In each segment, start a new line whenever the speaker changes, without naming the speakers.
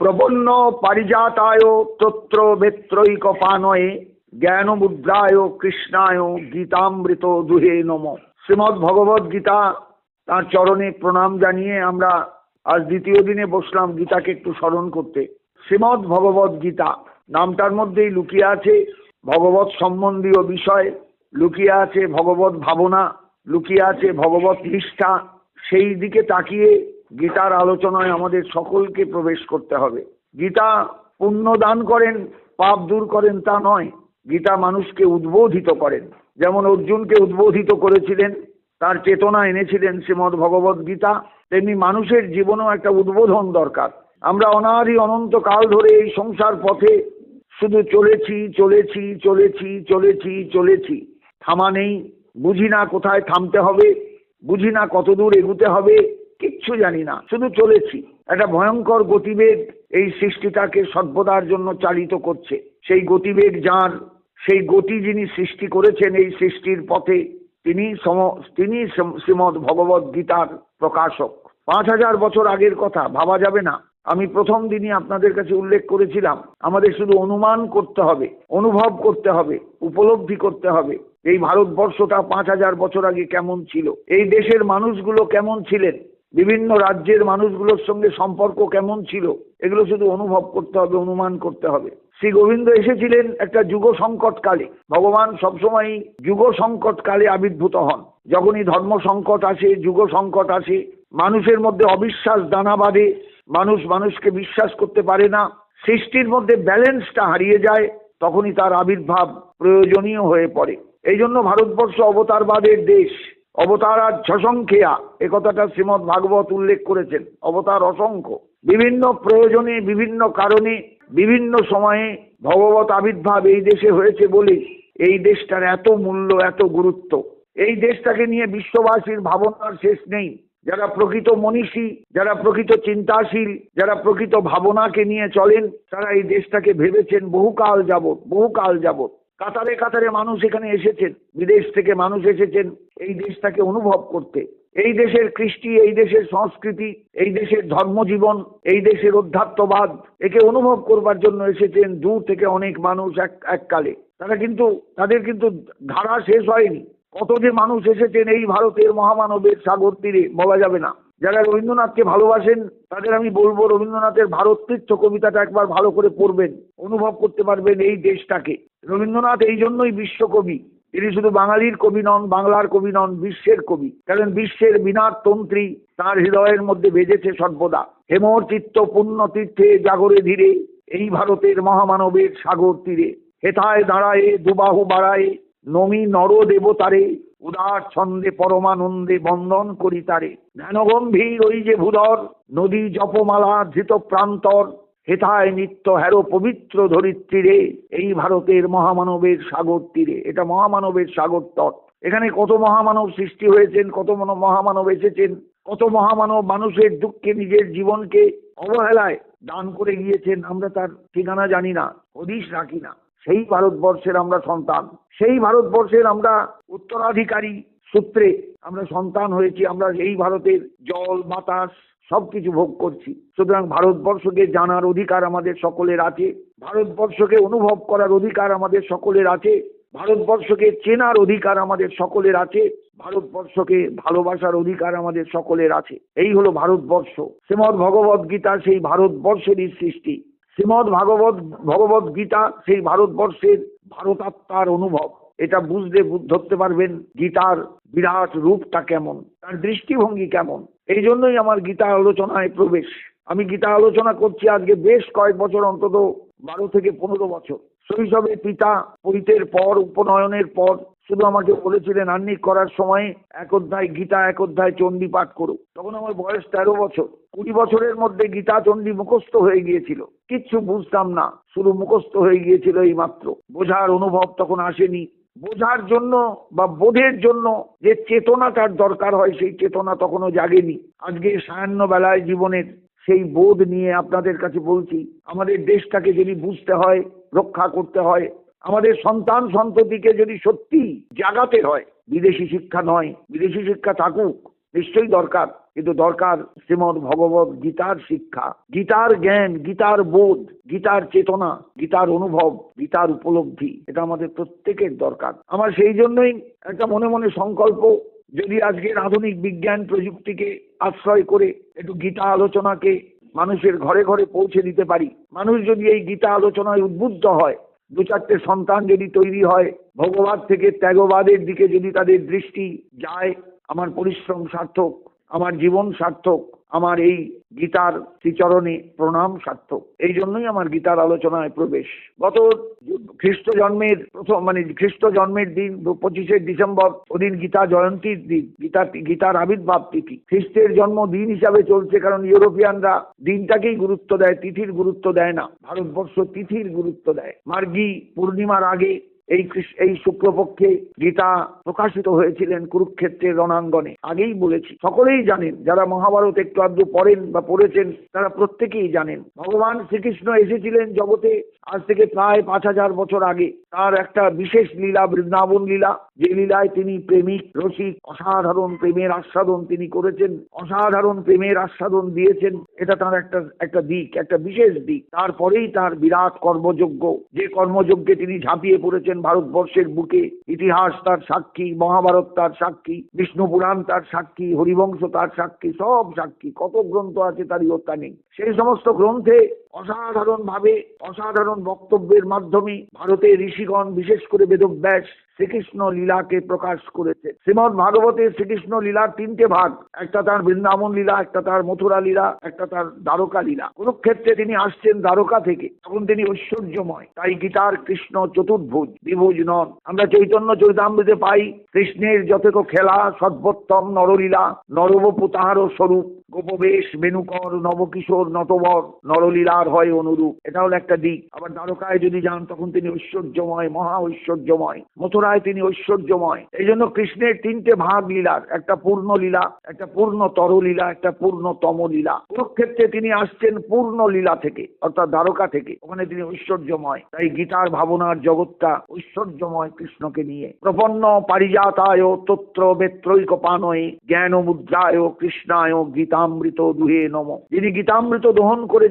প্রপন্ন পারিজাতায় তত্র বেত্রৈক পানয়ে জ্ঞান মুদ্রায় কৃষ্ণায় গীতামৃত দুহে নম। শ্রীমদ ভগবত গীতা তার চরণে প্রণাম জানিয়ে আমরা আজ দ্বিতীয় দিনে বসলাম গীতাকে একটু স্মরণ করতে। শ্রীমদ ভগবত গীতা নামটার মধ্যেই লুকিয়ে আছে ভগবত সম্বন্ধীয় বিষয়, লুকিয়ে আছে ভগবত ভাবনা, লুকিয়ে আছে ভগবত নিষ্ঠা, সেই দিকে তাকিয়ে গীতার আলোচনায় আমাদের সকলকে প্রবেশ করতে হবে। গীতা পুণ্য দান করেন, পাপ দূর করেন তা নয়। গীতা মানুষকে উদ্বোধিত করেন। যেমন অর্জুনকে উদ্বোধিত করেছিলেন, তার চেতনা এনেছিলেন শ্রীমদ ভগবত গীতা, তেমনি মানুষের জীবনেও একটা উদ্বোধন দরকার। আমরা অনাদি অনন্ত কাল ধরে এই সংসার পথে শুধু চলেছি চলেছি চলেছি চলেছি চলেছি। থামা নেই, বুঝি না কোথায় থামতে হবে, বুঝি না কতদূর এগুতে হবে। কিচ্ছু জানি না, শুধু চলেছি। একটা ভয়ঙ্কর গতিবেগ এই সৃষ্টিটাকে সর্বদার জন্য চালিত করছে। সেই গতিবেগ যার, সেই গতি যিনি সৃষ্টি করেছেন এই সৃষ্টির পথে, তিনি সম, তিনি শ্রীমদ ভগবত গীতার প্রকাশক। পাঁচ হাজার বছর আগের কথা, ভাবা যাবে না। আমি প্রথম দিনই আপনাদের কাছে উল্লেখ করেছিলাম, আমাদের শুধু অনুমান করতে হবে, অনুভব করতে হবে, উপলব্ধি করতে হবে, এই ভারতবর্ষটা পাঁচ হাজার বছর আগে কেমন ছিল, এই দেশের মানুষগুলো কেমন ছিলেন বিভিন্ন রাজ্যের মানুষগুলোর সঙ্গে সম্পর্ক কেমন ছিল, এগুলো শুধু অনুভব করতে হবে, অনুমান করতে হবে। শ্রী গোবিন্দ এসেছিলেন একটা যুগ সংকট কালে ভগবান সবসময় যুগ সংকট কালে আবির্ভূত হন। যখনই ধর্ম সংকট আসে যুগ সংকট আসে, মানুষের মধ্যে অবিশ্বাস দানা বাঁধে, মানুষ মানুষকে বিশ্বাস করতে পারে না, সৃষ্টির মধ্যে ব্যালেন্সটা হারিয়ে যায়, তখনই তার আবির্ভাব প্রয়োজনীয় হয়ে পড়ে। এই জন্য ভারতবর্ষ অবতারবাদের দেশ। অবতার আর ঝসংখ্যা এ কথাটা শ্রীমৎ ভাগবত উল্লেখ করেছেন। অবতার অসংখ্য। বিভিন্ন প্রয়োজনে, বিভিন্ন কারণে, বিভিন্ন সময়ে ভগবত আবির্ভাব এই দেশে হয়েছে বলে এই দেশটার এত মূল্য, এত গুরুত্ব। এই দেশটাকে নিয়ে বিশ্ববাসীর ভাবনার শেষ নেই। যারা প্রকৃত মনীষী, যারা প্রকৃত চিন্তাশীল, যারা প্রকৃত ভাবনাকে নিয়ে চলেন, তারা এই দেশটাকে ভেবেছেন বহুকাল যাবৎ বহুকাল যাবৎ। কাতারে কাতারে মানুষ এখানে এসেছেন, বিদেশ থেকে মানুষ এসেছেন এই দেশটাকে অনুভব করতে। এই দেশের কৃষ্টি, এই দেশের সংস্কৃতি, এই দেশের ধর্মজীবন, এই দেশের অধ্যাত্মবাদ, একে অনুভব করবার জন্য এসেছেন দূর থেকে অনেক মানুষ এক, এককালে। তারা কিন্তু, তাদের কিন্তু ধারা শেষ হয়নি। কত যে মানুষ এসেছেন এই ভারতের মহামানবের সাগর তীরে, বলা যাবে না। যারা রবীন্দ্রনাথকে ভালোবাসেন, তাদের আমি বলব রবীন্দ্রনাথের ভারত তীর্থ কবিতাটা একবার ভালো করে পড়বেন, অনুভব করতে পারবেন এই দেশটাকে। রবীন্দ্রনাথ এই জন্যই বিশ্বকবি। তিনি শুধু বাঙালির কবি নন, বাংলার কবি নন, বিশ্বের কবি। কারণ বিশ্বের বিনাট তন্ত্রী তার হৃদয়ের মধ্যে বেজেছে সর্বদা। হেমর চিত্ত পুণ্য তীর্থে জাগরে ধীরে, এই ভারতের মহামানবের সাগর তীরে। হেথায় দাঁড়ায়, দুবাহু বাড়ায়, নমি নর দেবতারে, উদার ছন্দে পরমানন্দে বন্দন করি তারে। জ্ঞানগম্ভীর ওই যে ভূধর, নদী জপমালা ধৃত প্রান্তর হেথায় নিত্য হ্যারো পবিত্র ধরিত্রীরে, এই ভারতের মহামানবের সাগর তীরে। এটা মহামানবের সাগর তট। এখানে কত মহামানব সৃষ্টি হয়েছেন, কত মহামানব এসেছেন, কত মহামানব মানুষের দুঃখে নিজের জীবনকে অবহেলায় দান করে গিয়েছেন, আমরা তার ঠিকানা জানি না, হদিশ রাখি না। সেই ভারতবর্ষের আমরা সন্তান। সেই ভারতবর্ষের আমরা উত্তরাধিকারী সূত্রে আমরা সন্তান হয়েছি। আমরা এই ভারতের জল, বাতাস সবকিছু ভোগ করছি। সুতরাং ভারতবর্ষকে জানার অধিকার আমাদের সকলের আছে। ভারতবর্ষকে অনুভব করার অধিকার আমাদের সকলের আছে। ভারতবর্ষকে চেনার অধিকার আমাদের সকলের আছে। ভারতবর্ষকে ভালোবাসার অধিকার আমাদের সকলের আছে। এই হলো ভারতবর্ষ। শ্রীমদ ভগবত গীতা সেই ভারতবর্ষেরই সৃষ্টি। শ্রীমদ ভাগবত ভগবত গীতা সেই ভারতবর্ষের ভারতাত্মার অনুভব। এটা বুঝতে ধরতে পারবেন গীতার বিরাট রূপটা কেমন, তার দৃষ্টিভঙ্গি কেমন। এই জন্যই আমার গীতা আলোচনায় প্রবেশ। আমি গীতা আলোচনা করছি আজকে বেশ কয়েক বছর অন্তত, বারো থেকে পনেরো বছর। শৈশবে পিতা পরিতের পর, উপনয়নের পর শুধু আমাকে বলেছিলেন আন্নিক করার সময় এক অধ্যায় গীতা, এক অধ্যায় চণ্ডী পাঠ করো। তখন আমার বয়স তেরো বছর। কুড়ি বছরের মধ্যে গীতা চণ্ডী মুখস্থ হয়ে গিয়েছিল। কিচ্ছু বুঝতাম না। শুধু মুখস্থ হয়ে গিয়েছিল এই মাত্র বোঝার অনুভব তখন আসেনি। বোঝার জন্য বা বোধের জন্য যে চেতনাটার দরকার হয়, সেই চেতনা তখনও জাগেনি। আজকে সায়ান্ন বেলায় জীবনের সেই বোধ নিয়ে আপনাদের কাছে বলছি, আমাদের দেশটাকে যদি বুঝতে হয়, রক্ষা করতে হয়, আমাদের সন্তান সন্ততিকে যদি সত্যি জাগাতে হয়, বিদেশি শিক্ষা নয়, বিদেশি শিক্ষা থাকুক নিশ্চয়ই দরকার, কিন্তু দরকার শ্রীমদ ভগবত গীতার শিক্ষা, গীতার জ্ঞান, গীতার বোধ, গীতার চেতনা, গীতার অনুভব, গীতার উপলব্ধি, এটা আমাদের প্রত্যেকের দরকার। আমার সেই জন্যই একটা মনে মনে সংকল্প, যদি আজকের আধুনিক বিজ্ঞান প্রযুক্তিকে আশ্রয় করে একটু গীতা আলোচনাকে মানুষের ঘরে ঘরে পৌঁছে দিতে পারি, মানুষ যদি এই গীতা আলোচনায় উদ্বুদ্ধ হয়, দু চারটে সন্তান যদি তৈরি হয় ভগবাদ থেকে ত্যাগবাদের দিকে যদি তাদের দৃষ্টি যায় আমার পরিশ্রম সার্থক, আমার জীবন সার্থক, আমার এই গীতার শ্রীচরণে প্রণাম সার্থক। এই জন্যই আমার গীতার আলোচনায় প্রবেশ। গত খ্রিস্ট জন্মের প্রথম মানে খ্রিস্ট জন্মের দিন, পঁচিশে ডিসেম্বর ওদিন গীতা জয়ন্তীর দিন, গীতা, গীতার আবির্ভাব তিথি। খ্রিস্টের জন্ম দিন হিসাবে চলছে কারণ ইউরোপিয়ানরা দিনটাকেই গুরুত্ব দেয়, তিথির গুরুত্ব দেয় না। ভারতবর্ষ তিথির গুরুত্ব দেয়। মার্গী পূর্ণিমার আগে এই এই শুক্লপক্ষে গীতা প্রকাশিত হয়েছিলেন কুরুক্ষেত্রের রণাঙ্গনে। আগেই বলেছি, সকলেই জানেন, যারা মহাভারত একটু আধটু পড়েন বা পড়েছেন, তারা প্রত্যেকেই জানেন, ভগবান শ্রীকৃষ্ণ এসেছিলেন জগতে আজ থেকে প্রায় পাঁচ হাজার বছর আগে। তার একটা বিশেষ লীলা, বৃন্দাবন লীলা, যে লীলায় তিনি প্রেমিক, রসিক, অসাধারণ প্রেমের আস্বাদন তিনি করেছেন, অসাধারণ প্রেমের আস্বাদন দিয়েছেন। এটা তার একটা একটা দিক, একটা বিশেষ দিক। তারপরেই তার বিরাট কর্মযোগ্য যে কর্মযজ্ঞে তিনি ঝাঁপিয়ে পড়েছেন ভারতবর্ষের বুকে। ইতিহাস তার সাক্ষী, মহাভারত তার সাক্ষী, বিষ্ণু পুরাণ তার সাক্ষী, হরিবংশ তার সাক্ষী, সব সাক্ষী। কত গ্রন্থ আছে তার ইয়ত্তা নেই। সেই সমস্ত গ্রন্থে অসাধারণ ভাবে অসাধারণ বক্তব্যের মাধ্যমে ভারতের ঋষিগণ, বিশেষ করে বেদব্যাস শ্রীকৃষ্ণ লীলাকে প্রকাশ করেছে। শ্রীমদ ভাগবতের শ্রীকৃষ্ণ লীলার তিনটে ভাগ, একটা তার বৃন্দাবন লীলা, একটা তার মথুরা লীলা, একটা তার দ্বারকা লীলা। কোন ক্ষেত্রে তিনি আসছেন দ্বারকা থেকে, তখন তিনি ঐশ্বর্যময়, তাই গীতার কৃষ্ণ চতুর্ভুজ, দ্বিভুজ নন। আমরা চৈতন্য চৈতামৃতে পাই, কৃষ্ণের যতক খেলা সর্বোত্তম নরলীলা নরবপু তাহারও স্বরূপ, গোপবেশ বেনুকর নবকিশোর নটবর নরলীলার হয় অনুরূপ। এটা হলো একটা দিক। আবার দ্বারকায় যদি যান, তখন তিনি ঐশ্বর্যময়, মহা ঐশ্বর্যময়। মথুরায় তিনি ঐশ্বর্যময়। এই জন্য কৃষ্ণের তিনটে ভাগ লীলার একটা পূর্ণ লীলা, একটা পূর্ণ তর লীলা, একটা পূর্ণতম লীলা। কুরুক্ষেত্রে তিনি আসছেন পূর্ণ লীলা থেকে, অর্থাৎ দ্বারকা থেকে। ওখানে তিনি ঐশ্বর্যময়। তাই গীতার ভাবনার জগৎটা ঐশ্বর্যময় কৃষ্ণকে নিয়ে। প্রপন্ন পারিজাতায় তত্র বেত্রৈক পানয়ে জ্ঞান মুদ্রায় কৃষ্ণায় গীতামৃত দুহে নম। যিনি গীতামৃত দহন করে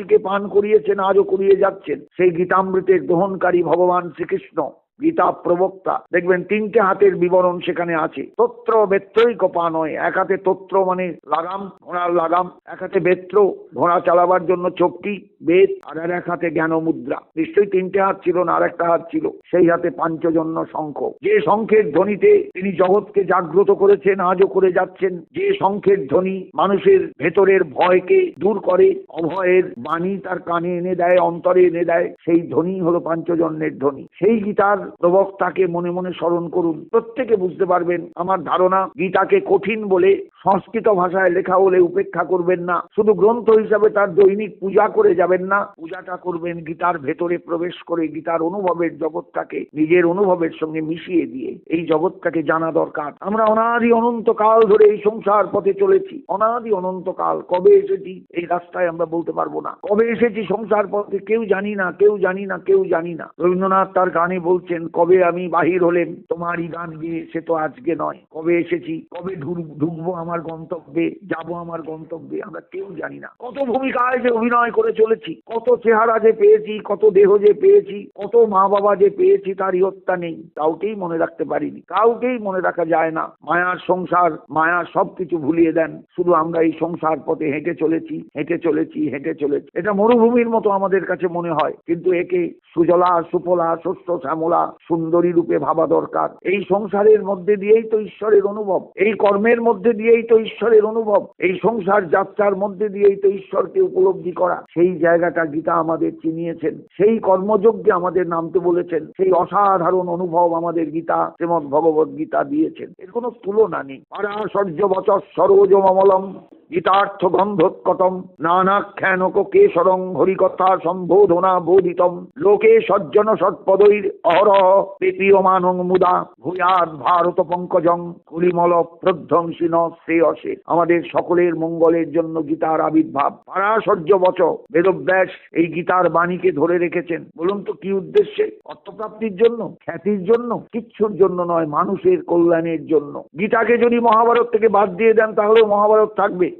জগৎবাসীকে পান করিয়েছেন, আজও করিয়ে যাচ্ছেন। সেই গীতামৃতের দহনকারী ভগবান শ্রীকৃষ্ণ, গীতা প্রবক্তা। দেখবেন, তিনটে হাতের বিবরণ সেখানে আছে। তত্র বেত্রই কপা নয় এক হাতে তত্র মানে লাগাম ঘোড়ার লাগাম, এক হাতে বেত্র ঘোড়া চালাবার জন্য চোখটি বেদ, আর আর এক হাতে জ্ঞান মুদ্রা। নিশ্চয়ই তিনটে হাত ছিল না আর একটা হাত ছিল। সেই হাতে পাঞ্চজন্য শঙ্খ। যে শঙ্খের ধ্বনিতে তিনি জগৎকে জাগ্রত করেছেন, আজও করে যাচ্ছেন, যে শঙ্খের ধ্বনি মানুষের ভেতরের ভয়কে দূর করে, অভয়ের বাণী তার কানে এনে দেয়, অন্তরে এনে দেয়, সেই ধ্বনি হলো পাঞ্চজন্যের ধ্বনি। সেই গীতার প্রবক্তাকে মনে মনে স্মরণ করুন। প্রত্যেকে বুঝতে পারবেন, আমার ধারণা গীতাকে কঠিন বলে সংস্কৃত ভাষায় লেখা হলে উপেক্ষা করবেন না। শুধু গ্রন্থ হিসাবে তার দৈনিক পূজা করে যাবেন না। পূজাটা করবেন গীতার ভেতরে প্রবেশ করে গীতার অনুভবের জগৎটাকে নিজের অনুভবের সঙ্গে মিশিয়ে দিয়ে। এই জগৎটাকে জানা দরকার। আমরা অনাদি অনন্ত কাল ধরে এই সংসার পথে চলেছি। অনাদি অনন্ত কাল কবে এসেছি এই রাস্তায় আমরা বলতে পারব না। কবে এসেছি সংসার পথে কেউ জানি না, কেউ জানি না, কেউ জানি না। রবীন্দ্রনাথ তার গানে বলছেন, কবে আমি বাহির হলেন, তোমারই গান গিয়ে সে তো আজকে নয়। কবে এসেছি, কবে ঢুক- ঢুকবো আমার? গন্তব্যে, যাব আমার গন্তব্যে, আমরা কেউ জানি না। কত ভূমিকায় যে অভিনয় করে চলেছি, কত চেহারা যে পেয়েছি, কত দেহ যে পেয়েছি, কত মা বাবা যে পেয়েছি তার ইয়ত্তা নেই। কাউকেই মনে রাখতে পারিনি। কাউকেই মনে রাখা যায় না। মায়ার সংসার, মায়া সবকিছু ভুলিয়ে দেন। শুধু আমরা এই সংসার পথে হেঁটে চলেছি হেঁটে চলেছি হেঁটে চলেছি। এটা মরুভূমির মতো আমাদের কাছে মনে হয়। কিন্তু একে সুজলা, সুফলা, শস্য, শ্যামলা, সুন্দরী রূপে ভাবা দরকার। এই সংসারের মধ্যে দিয়েই তো ঈশ্বরের অনুভব। এই কর্মের মধ্যে দিয়েই তো ঈশ্বরের অনুভব। এই সংসার যাত্রার মধ্যে দিয়েই তো ঈশ্বরকে উপলব্ধি করা। সেই জায়গাটা গীতা আমাদের চিনিয়েছেন। সেই কর্মযজ্ঞে আমাদের নামতে বলেছেন। সেই অসাধারণ অনুভব আমাদের গীতা, শ্রীমদ ভগবত গীতা দিয়েছেন। এর কোনো তুলনা নেই। পারাশর্য বচস সরোজ গীতার্থ গন্ধোৎকটম নানাখ্যানক কেশরং হরিকথা সম্বোধনা বোধিতম লোকে সজ্জন সৎপদৈর অহরহ পেপীয়মানং মুদা। ভূয়াদ ভারত পঙ্কজং কুলিমল প্রধ্বংসীন শ্রেয়সে। আমাদের সকলের মঙ্গলের জন্য গীতার আবির্ভাব। পারাশর্য বচ বেদব্যাস এই গীতার বাণীকে ধরে রেখেছেন। বলুন তো কি উদ্দেশ্যে? অর্থপ্রাপ্তির জন্য? খ্যাতির জন্য? কিচ্ছুর জন্য নয়, মানুষের কল্যাণের জন্য। গীতাকে যদি মহাভারত থেকে বাদ দিয়ে দেন, তাহলেও মহাভারত থাকবে।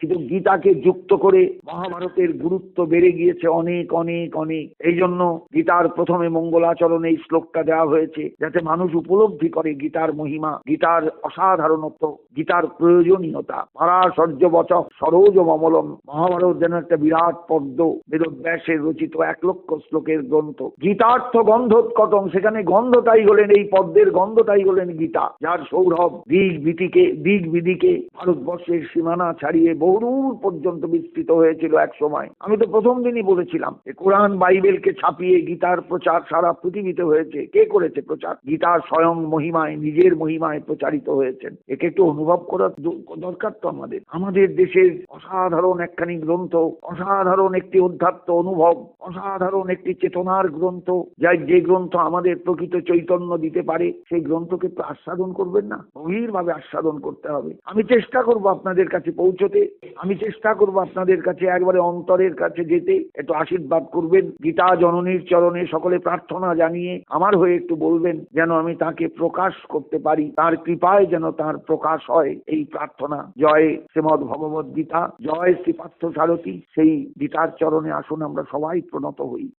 কিন্তু গীতাকে যুক্ত করে মহাভারতের গুরুত্ব বেড়ে গিয়েছে অনেক অনেক অনেক। এই জন্য গীতার প্রথমে মঙ্গলাচরণ এই শ্লোকটা দেওয়া হয়েছে, যাতে মানুষ উপলব্ধি করে গীতার মহিমা, গীতার অসাধারণত্ব, গীতার প্রয়োজনীয়তা। পারাশর্য বচক সরোজ মমলম মহাভারত যেন একটা বিরাট পদ্ম বেদব্যাসের রচিত এক লক্ষ শ্লোকের গ্রন্থ। গীতার্থ গন্ধোৎকটম, সেখানে গন্ধটাই হলেন, এই পদ্মের গন্ধটাই হলেন গীতা, যার সৌরভ দিক বিদিকে দিক বিদিকে ভারতবর্ষের সীমানা ছাড়িয়ে বহুদূর পর্যন্ত বিস্তৃত হয়েছিল এক সময়। আমি তো প্রথম দিনই বলেছিলাম কোরআন বাইবেলকে ছাপিয়ে গীতার প্রচার সারা পৃথিবীতে হয়েছে। কে করেছে প্রচার? গীতা স্বয়ং মহিমায়, নিজের মহিমায় প্রচারিত হয়েছেন। একে একটু অনুভব করার দরকার তো আমাদের। আমাদের দেশের অসাধারণ একখানি গ্রন্থ, অসাধারণ একটি অধ্যাত্ম অনুভব, অসাধারণ একটি চেতনার গ্রন্থ, যাই যে গ্রন্থ আমাদের প্রকৃত চৈতন্য দিতে পারে, সেই গ্রন্থকে তো আস্বাদন করবেন না? গভীরভাবে আস্বাদন করতে হবে। আমি চেষ্টা করব আপনাদের কাছে পৌঁছতে। আমি চেষ্টা করব আপনাদের কাছে একবারে অন্তরের কাছে যেতে। একটু আশীর্বাদ করবেন। গীতা জননীর চরণে সকলে প্রার্থনা জানিয়ে আমার হয়ে একটু বলবেন, যেন আমি তাকে প্রকাশ করতে পারি। তার কৃপায় যেন তার প্রকাশ হয় এই প্রার্থনা। জয় শ্রীমদ ভগবত গীতা জয় শ্রীপার্থ সারথী। সেই গীতার চরণে আসুন, আমরা সবাই প্রণত হই।